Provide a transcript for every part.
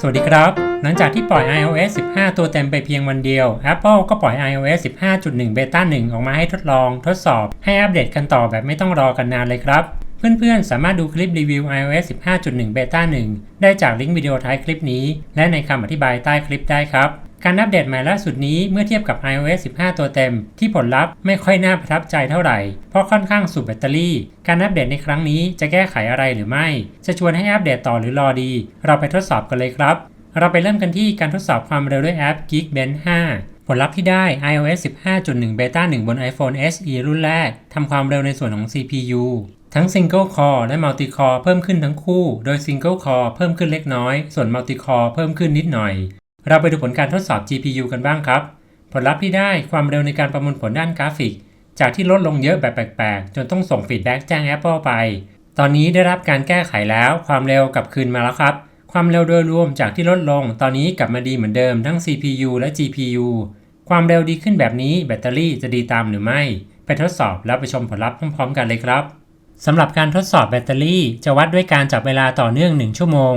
สวัสดีครับ หลังจากที่ปล่อย iOS 15 ตัวเต็มไปเพียงวันเดียว Apple ก็ปล่อย iOS 15.1 Beta 1 ออกมาให้ทดลอง ทดสอบ ให้อัปเดตกันต่อแบบไม่ต้องรอกันนานเลยครับ เพื่อนๆ สามารถดูคลิปรีวิว iOS 15.1 Beta 1 ได้จากลิงก์วิดีโอท้ายคลิปนี้ และในคำอธิบายใต้คลิปได้ครับ การอัปเดตใหม่ล่าสุดนี้เมื่อเทียบกับ iOS 15 ตัวเต็ม ที่ผลลัพธ์ไม่ค่อยน่าประทับใจเท่าไหร่ เพราะค่อนข้างสูบแบตเตอรี่ การอัปเดตในครั้งนี้จะแก้ไขอะไรหรือไม่ จะชวนให้อัปเดตต่อหรือรอดี เราไปทดสอบกันเลยครับ เราไปเริ่มกันที่การทดสอบความเร็วด้วยแอป Geekbench 5ผลลัพธ์ที่ได้ iOS 15.1 Beta 1 บน iPhone SE รุ่นแรก ทำความเร็วในส่วนของ CPU ทั้ง Single Core และ Multi Core เพิ่มขึ้นทั้งคู่ โดย Single Core เพิ่มขึ้นเล็กน้อย ส่วน Multi Core เพิ่มขึ้นนิดหน่อย เราไปดูผลการทดสอบ GPU กันบ้างครับ ผลลัพธ์ที่ได้ความเร็วในการประมวลผลด้านกราฟิก จากที่ลดลงเยอะแบบแปลกๆ จนต้องส่งฟีดแบ็กแจ้ง Apple ไป ตอนนี้ได้รับการแก้ไขแล้วความเร็วกลับคืนมาแล้วครับ ความเร็วโดยรวมจากที่ลดลง ตอนนี้กลับมาดีเหมือนเดิมทั้ง CPU และ GPU ความเร็วดีขึ้นแบบนี้แบตเตอรี่จะดีตามหรือไม่ ไปทดสอบแล้วไปชมผลลัพธ์พร้อมๆ กันเลยครับสำหรับการทดสอบแบตเตอรี่จะวัดด้วยการจับเวลาต่อเนื่อง 1 ชั่วโมง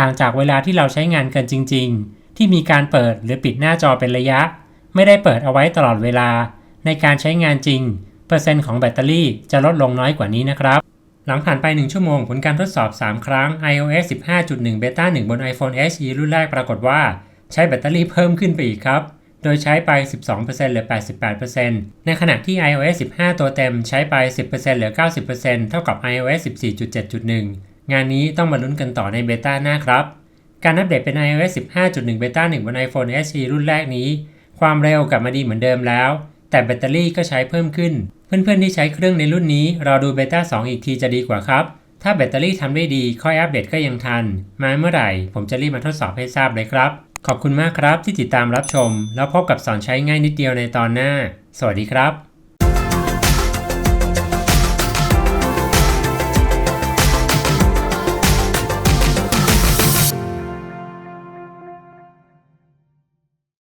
ต่างจากเวลาที่เราใช้งานกันจริง ๆ ที่มีการเปิดหรือปิดหน้าจอเป็นระยะ ไม่ได้เปิดเอาไว้ตลอดเวลา ในการใช้งานจริง เปอร์เซ็นต์ของแบตเตอรี่จะลดลงน้อยกว่านี้นะครับ หลังผ่านไป 1 ชั่วโมงผลการทดสอบ 3 ครั้ง iOS 15.1 Beta 1 บน iPhone SE รุ่นแรกปรากฏว่า ใช้แบตเตอรี่เพิ่มขึ้นไปอีกครับโดยใช้ไป 12%เหลือ 88%ในขณะที่ iOS 15 ตัวเต็มใช้ไป 10%เหลือ 90%เท่ากับ iOS 14.7.1 งานนี้ต้องมาลุ้นกันต่อในเบต้าหน้าครับ การอัปเดตเป็น iOS 15.1 Beta 1 บน iPhone SE รุ่นแรกนี้ ความเร็วกลับมาดีเหมือนเดิมแล้ว แต่แบตเตอรี่ก็ใช้เพิ่มขึ้น เพื่อนๆที่ใช้เครื่องในรุ่นนี้รอดูเบต้า2 อีกทีจะดีกว่าครับ ถ้าแบตเตอรี่ทำได้ดีค่อยอัปเดตก็ยังทัน มาเมื่อไหร่ ผมจะรีบมาทดสอบให้ทราบเลยครับ ขอบคุณมากครับที่ติดตามรับชม แล้วพบกับสอนใช้ง่ายนิดเดียวในตอนหน้า สวัสดีครับ